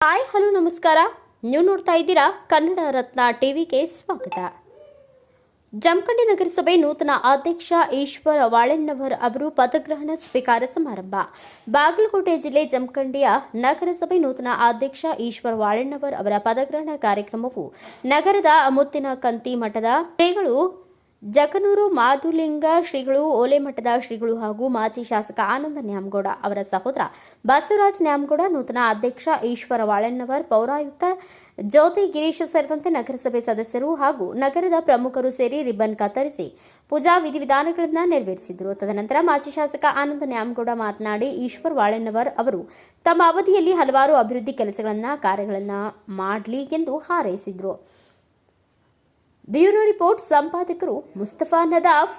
Hi, hello, ನಮಸ್ಕಾರ. ನೀವು ನೋಡ್ತಾ ಇದ್ದೀರಾ ಕನ್ನಡ ರತ್ನ ಟಿವಿಗೆ ಸ್ವಾಗತ. ಜಮಖಂಡಿ ನಗರಸಭೆ ನೂತನ ಅಧ್ಯಕ್ಷ ಈಶ್ವರ ವಾಳೆಣ್ಣವರ್ ಅವರು ಪದಗ್ರಹಣ ಸ್ವೀಕಾರ ಸಮಾರಂಭ. ಬಾಗಲಕೋಟೆ ಜಿಲ್ಲೆ ಜಮಖಂಡಿಯ ನಗರಸಭೆ ನೂತನ ಅಧ್ಯಕ್ಷ ಈಶ್ವರ ವಾಳೆಣ್ಣವರ್ ಅವರ ಪದಗ್ರಹಣ ಕಾರ್ಯಕ್ರಮವು ನಗರದ ಅಮುತ್ತಿನ ಕಂತಿ ಮಠದ ಶ್ರೀಗಳು ಜಕನೂರು ಮಾಧುಲಿಂಗ ಶ್ರೀಗಳು, ಓಲೆಮಠದ ಶ್ರೀಗಳು ಹಾಗೂ ಮಾಜಿ ಶಾಸಕ ಆನಂದ ನ್ಯಾಮಗೌಡ ಅವರ ಸಹೋದರ ಬಸವರಾಜ್ ನ್ಯಾಮಗೌಡ, ನೂತನ ಅಧ್ಯಕ್ಷ ಈಶ್ವರ ವಾಳಣ್ಣವರ್, ಪೌರಾಯುಕ್ತ ಜ್ಯೋತಿ ಗಿರೀಶ್ ಸೇರಿದಂತೆ ನಗರಸಭೆ ಸದಸ್ಯರು ಹಾಗೂ ನಗರದ ಪ್ರಮುಖರು ಸೇರಿ ರಿಬ್ಬನ್ ಕತ್ತರಿಸಿ ಪೂಜಾ ವಿಧಿವಿಧಾನಗಳನ್ನು ನೆರವೇರಿಸಿದರು. ತದನಂತರ ಮಾಜಿ ಶಾಸಕ ಆನಂದ ನ್ಯಾಮಗೌಡ ಮಾತನಾಡಿ, ಈಶ್ವರ್ ವಾಳಣ್ಣವರ್ ಅವರು ತಮ್ಮ ಅವಧಿಯಲ್ಲಿ ಹಲವಾರು ಅಭಿವೃದ್ಧಿ ಕೆಲಸಗಳನ್ನು ಕಾರ್ಯಗಳನ್ನು ಮಾಡಲಿ ಎಂದು ಹಾರೈಸಿದರು. ಬ್ಯೂರೋ ರಿಪೋರ್ಟ್ ಸಂಪಾದಕರು ಮುಸ್ತಫಾ ನದಾಫ್.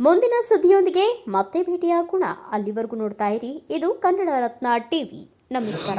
ಮುಂದಿನ ಸುದ್ದಿಯೊಂದಿಗೆ ಮತ್ತೆ ಭೇಟಿಯಾಗೋಣ. ಅಲ್ಲಿವರೆಗೂ ನೋಡ್ತಾ ಇರಿ. ಇದು ಕನ್ನಡ ರತ್ನ ಟಿವಿ. ನಮಸ್ಕಾರ.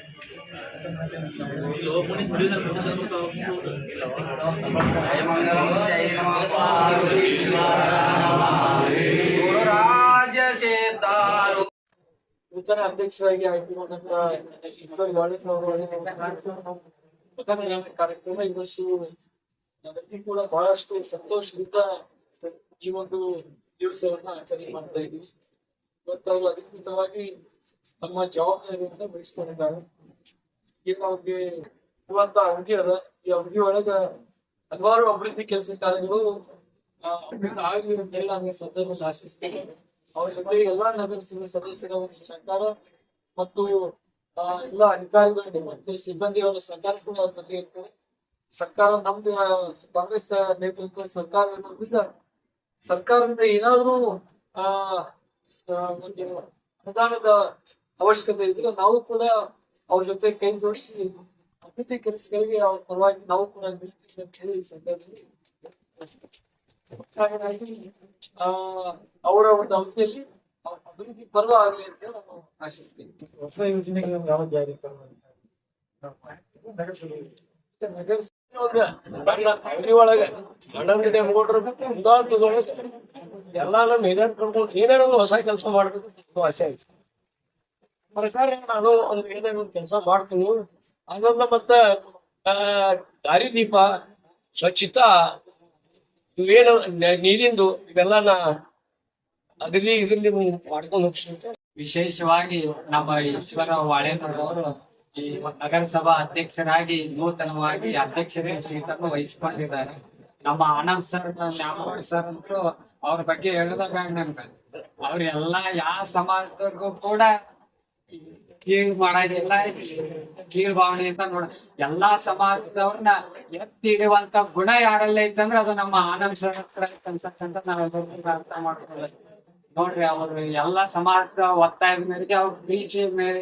ನೂತನ ಅಧ್ಯಕ್ಷರಾಗಿ ಆಯ್ಕೆಗೊಂಡಂತ ಈಶ್ವರ್ ಗಾಳಿಸ್ ಪ್ರಥಮ ಕಾರ್ಯಕ್ರಮ. ಇವತ್ತು ನಾವೆಲ್ಲರೂ ಕೂಡ ಬಹಳಷ್ಟು ಸಂತೋಷದಿಂದ ಈ ಒಂದು ದಿವಸವನ್ನ ಆಚರಣೆ ಮಾಡ್ತಾ ಇದ್ವಿ ಇವತ್ತು ಅವರು ಅಧಿಕೃತವಾಗಿ ತಮ್ಮ ಜವಾಬ್ದಾರಿಯನ್ನ ವಹಿಸ್ಕೊಂಡಿದ್ದಾರೆ. ಈಗ ಅವ್ರಿಗೆ ಇರುವಂತ ಅವಧಿ ಅದ. ಈ ಅವಧಿ ಒಳಗ ಹಲವಾರು ಅಭಿವೃದ್ಧಿ ಕೆಲಸ ಕಾರ್ಯಗಳು ಆಗಲಿ ಅಂತೇಳಿ ನಾನು ಸಂದರ್ಭದಲ್ಲಿ ಆಶಿಸ್ತೇನೆ. ಅವ್ರ ಜೊತೆ ಎಲ್ಲಾ ನಗರಸಭೆ ಸದಸ್ಯರ ಒಂದು ಸರ್ಕಾರ ಮತ್ತು ಎಲ್ಲ ಅಧಿಕಾರಿಗಳು ಮತ್ತು ಸಿಬ್ಬಂದಿಯವರ ಸಹಕಾರ ಕೂಡ ಅವ್ರ ಜೊತೆ ಸರ್ಕಾರ ನಮ್ದು ಕಾಂಗ್ರೆಸ್ ನೇತೃತ್ವ ಸರ್ಕಾರ ಇರೋದ್ರಿಂದ ಸರ್ಕಾರದಿಂದ ಏನಾದ್ರೂ, ಆ ಒಂದು ಅನುದಾನದ ಅವಶ್ಯಕತೆ ಇದ್ರೆ ನಾವು ಕೂಡ ಅವ್ರ ಜೊತೆ ಕೈ ಜೋಡಿಸಿ ಅಭಿವೃದ್ಧಿ ಕೆಲಸಗಳಿಗೆ ಅವ್ರ ಪರವಾಗಿ ನಾವು ಕೂಡ ನಿಲ್ತೀವಿ ಅಂತ ಹೇಳಿ ಸಂದರ್ಭದಲ್ಲಿ ಆ ಅವರ ಒಂದು ಅವಧಿಯಲ್ಲಿ ಅಭಿವೃದ್ಧಿ ಪರ್ವ ಆಗ್ಲಿ ಅಂತ ಹೇಳಿ ನಾನು ಆಶಿಸ್ತೀನಿ ಹೊಸ ಯೋಜನೆಗಳು ಯಾವ ಜಾರಿ ಉದಾಹರಣೆ ತಗೊಂಡು ಎಲ್ಲಾನು ಮೇಜರ್ ಏನೇನೋ ಒಂದು ಹೊಸ ಕೆಲಸ ಮಾಡ್ಬೇಕು ಅಷ್ಟೇ ಪ್ರಕಾರ ನಾನು ಒಂದು ಏನೇನೋ ಕೆಲಸ ಮಾಡ್ತೀನಿ. ಅದನ್ನ ಮತ್ತೆ ದಾರಿ ದಾರಿದೀಪ ಸ್ವಚ್ಛತಾ ಇವೇನು ನೀರಿಂದು ಇವೆಲ್ಲ ನಾ ಅಗದಿ ಇದರಲ್ಲಿ ಮಾಡ್ಕೊಂಡು ಹೋಗ್ತೀನಿ ವಿಶೇಷವಾಗಿ ನಮ್ಮ ಈಶ್ವರ ವಾಳೇನವರು ಈ ನಗರಸಭಾ ಅಧ್ಯಕ್ಷರಾಗಿ ನೂತನವಾಗಿ ಅಧ್ಯಕ್ಷರೇ ಸೀಟನ್ನು ವಹಿಸಿಕೊಂಡಿದ್ದಾರೆ. ನಮ್ಮ ಆನಂದ್ ಸರ್, ನ್ಯಾಮಗೌಡ ಸರ್ ಅಂತೂ ಅವ್ರ ಬಗ್ಗೆ ಹೇಳದ ಬೇಡ ನನ್ಗೆ ಅವ್ರೆಲ್ಲ ಯಾವ ಸಮಾಜದವ್ರಿಗೂ ಕೂಡ ಕೀಳ್ ಮಾಡೋದಿಲ್ಲ ಭಾವನೆ ಅಂತ ನೋಡ, ಎಲ್ಲಾ ಸಮಾಜದವ್ರನ್ನ ಎತ್ತಿ ಹಿಡಿಯುವಂತ ಗುಣ ಯಾರಲ್ಲಿ ಐತಂದ್ರೆ ಅದು ನಮ್ಮ ಆನಂದ ಹತ್ರ ಐತಂತಕ್ಕಂಥ ನಾವು ಅರ್ಥ ಮಾಡ್ಕೊಳ್ಳಿ ನೋಡ್ರಿ ಅವ್ರು ಎಲ್ಲಾ ಸಮಾಜದ ಒತ್ತಾಯದ ಮೇರೆಗೆ ಅವ್ರ ಪ್ರೀತಿ ಮೇಲೆ,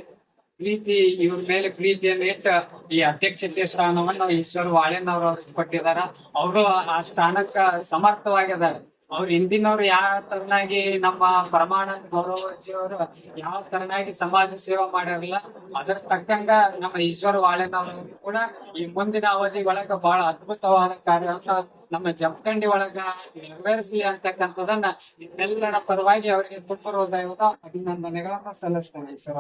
ಪ್ರೀತಿ ಇವ್ರ ಮೇಲೆ ಪ್ರೀತಿಯನ್ನು ಇಟ್ಟು ಈ ಅಧ್ಯಕ್ಷತೆ ಸ್ಥಾನವನ್ನು ಈಶ್ವರ್ ವಾಳೆನವ್ರು ಅವ್ರಿಗೆ ಕೊಟ್ಟಿದಾರ ಅವರು ಆ ಸ್ಥಾನಕ್ಕ ಸಮರ್ಥವಾಗಿದ್ದಾರೆ. ಅವ್ರ ಹಿಂದಿನವ್ರು ಯಾವ ತರನಾಗಿ ನಮ್ಮ ಪ್ರಮಾಣ ಗೌರವಜಿ ಅವರು ಯಾವ ತರನಾಗಿ ಸಮಾಜ ಸೇವೆ ಮಾಡಿರಲಿಲ್ಲ ಅದರ ತಕ್ಕಂಗ ನಮ್ಮ ಈಶ್ವರ ವಾಳೆನವರು ಕೂಡ ಈ ಮುಂದಿನ ಅವಧಿ ಒಳಗ ಬಹಳ ಅದ್ಭುತವಾದ ಕಾರ್ಯವನ್ನ ನಮ್ಮ ಜಮಖಂಡಿ ಒಳಗ ನೆರವೇರಿಸಲಿ ಅಂತಕ್ಕಂಥದನ್ನ ಎಲ್ಲರ ಪರವಾಗಿ ಅವರಿಗೆ ತುಂಬ ಅಭಿನಂದನೆಗಳನ್ನ ಸಲ್ಲಿಸ್ತೇನೆ, ಈಶ್ವರ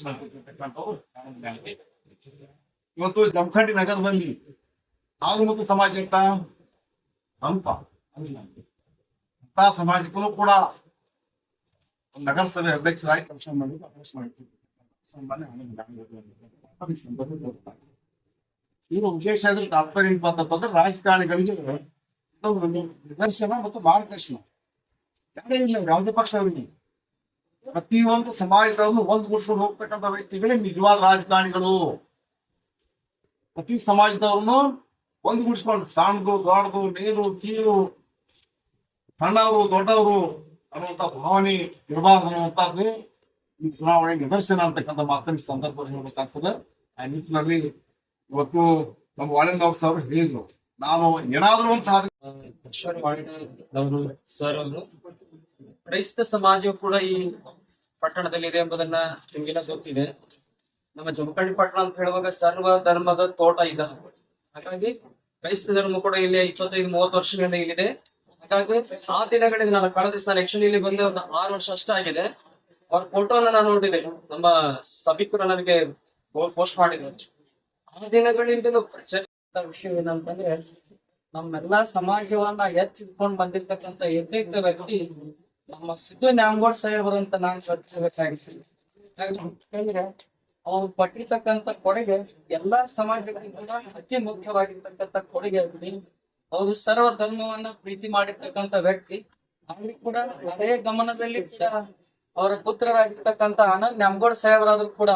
ಮಾಡಿಕೊಟ್ಟಿರ್ತಕ್ಕಂಥವ್ರು ಇವತ್ತು ಜಮಖಂಡಿ ನಗರ ನಾವು ಮತ್ತು ಸಮಾಜ ಅಂತ ಸ್ವಲ್ಪ ಅಂತ ಸಮಾಜಕ್ಕೂ ಕೂಡ ನಗರಸಭೆ ಅಧ್ಯಕ್ಷರಾಗಿ ಕೆಲಸ ಮಾಡಲಿಕ್ಕೆ ಅವಕಾಶ ಅವರು ಉದ್ದೇಶ ಅಂದ್ರೆ ತಾತ್ಪರ್ಯ ಏನಪ್ಪಾ ಅಂತಂದ್ರೆ ರಾಜಕಾರಣಿಗಳಿಗೆ ನಿದರ್ಶನ ಮತ್ತು ಮಾರ್ಗದರ್ಶನ. ಯಾರೇ ಇಲ್ಲ, ಯಾವುದೇ ಪಕ್ಷ ಅವರಿಗೆ ಪ್ರತಿಯೊಂದು ಸಮಾಜದವ್ರನ್ನು ಒಂದುಗೂಡಿಸ್ಕೊಂಡು ಹೋಗ್ತಕ್ಕಂಥ ವ್ಯಕ್ತಿಗಳೇ ನಿಜವಾದ ರಾಜಕಾರಣಿಗಳು. ಪ್ರತಿ ಸಮಾಜದವ್ರನ್ನು ಒಂದುಗೂಡಿಸ್ಕೊಂಡು ಸಣ್ಣದು ದೊಡ್ಡದು ಮೇಲು ಕೀಳು, ಸಣ್ಣವರು, ದೊಡ್ಡವರು ಅನ್ನುವಂಥ ಭಾವನೆ ಇರಬಾರ್ದು ಅನ್ನುವಂಥದ್ದು ಈ ಚುನಾವಣೆ ನಿದರ್ಶನ ಅಂತಕ್ಕಂಥ ಮಾತನ್ನ ಸಂದರ್ಭದಲ್ಲಿ ಹೇಳ್ಬೇಕಾಗ್ತದೆ ಆ ನಿಟ್ಟಿನಲ್ಲಿ ಇವತ್ತು ನಮ್ಮ ವಾಳೆಂದವ್ ಸರ್ ಹೇಳಿದ್ರು. ನಾನು ಏನಾದ್ರೂ ಒಂದು ಸಾಧನೆ ಅವರು ಸರ್ ಅವರು. ಕ್ರೈಸ್ತ ಸಮಾಜವು ಕೂಡ ಈ ಪಟ್ಟಣದಲ್ಲಿ ಇದೆ ಎಂಬುದನ್ನ ನಿಮಗೆಲ್ಲ ಗೊತ್ತಿದೆ ನಮ್ಮ ಜಮಖಂಡಿ ಪಟ್ಟಣ ಅಂತ ಹೇಳುವಾಗ ಸರ್ವ ಧರ್ಮದ ತೋಟ ಇದೆ. ಹಾಗಾಗಿ ಕ್ರೈಸ್ತ ಧರ್ಮ ಕೂಡ ಇಲ್ಲಿ ಇಪ್ಪತ್ತೈದು, ಮೂವತ್ತು ವರ್ಷಗಳಿಂದ ಇಲ್ಲಿದೆ. ಹಾಗಾಗಿ ಆ ದಿನಗಳಿಂದ ನಾನು ಕಳೆದ ದಿವಸ ನಾನು ಆಕ್ಚುಲಿ ಇಲ್ಲಿ ಬಂದೆ, ಒಂದು ಆರು ವರ್ಷ ಅಷ್ಟಾಗಿದೆ ಅವ್ರ ಫೋಟೋನ ನಾನು ನೋಡಿದೆ. ನಮ್ಮ ಸಭಿಕರು ನನಗೆ ಪೋಸ್ಟ್ ಮಾಡಿದ್ರು. ಆ ದಿನಗಳಿಂದಲೂ ವಿಷಯ ಏನಂತಂದ್ರೆ, ನಮ್ಮೆಲ್ಲಾ ಸಮಾಜವನ್ನ ಎತ್ತಿಟ್ಕೊಂಡ್ ಬಂದಿರ್ತಕ್ಕಂಥ ಏಕೈಕ ವ್ಯಕ್ತಿ ನಮ್ಮ ಸಿದ್ದು ನ್ಯಾಮಗೋಡ್ ಸಾಹೇಬರು ಅಂತ ನಾನು ಚರ್ಚಿಸಬೇಕಾಗಿತ್ತು ಅವ್ರು ಪಟ್ಟಿರ್ತಕ್ಕಂಥ ಕೊಡುಗೆ ಎಲ್ಲಾ ಸಮಾಜಗಳಿಗಿಂತ ಅತಿ ಮುಖ್ಯವಾಗಿರ್ತಕ್ಕಂಥ ಕೊಡುಗೆ ಆಗಲಿ ಅವರು ಸರ್ವ ಧರ್ಮವನ್ನ ಪ್ರೀತಿ ಮಾಡಿರ್ತಕ್ಕಂಥ ವ್ಯಕ್ತಿ ಅಲ್ಲಿ ಕೂಡ ಅದೇ ಗಮನದಲ್ಲಿ ಅವರ ಪುತ್ರರಾಗಿರ್ತಕ್ಕಂಥ ಆನಂದ್ ನ್ಯಾಮಗೌಡ ಸಾಹೇಬರಾದ್ರು ಕೂಡ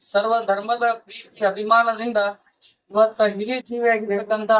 ಸರ್ವ ಧರ್ಮದ ಪ್ರೀತಿ, ಅಭಿಮಾನದಿಂದ ಇವತ್ತ ಹಿರಿಯ ಜೀವಿಯಾಗಿರ್ತಕ್ಕಂಥ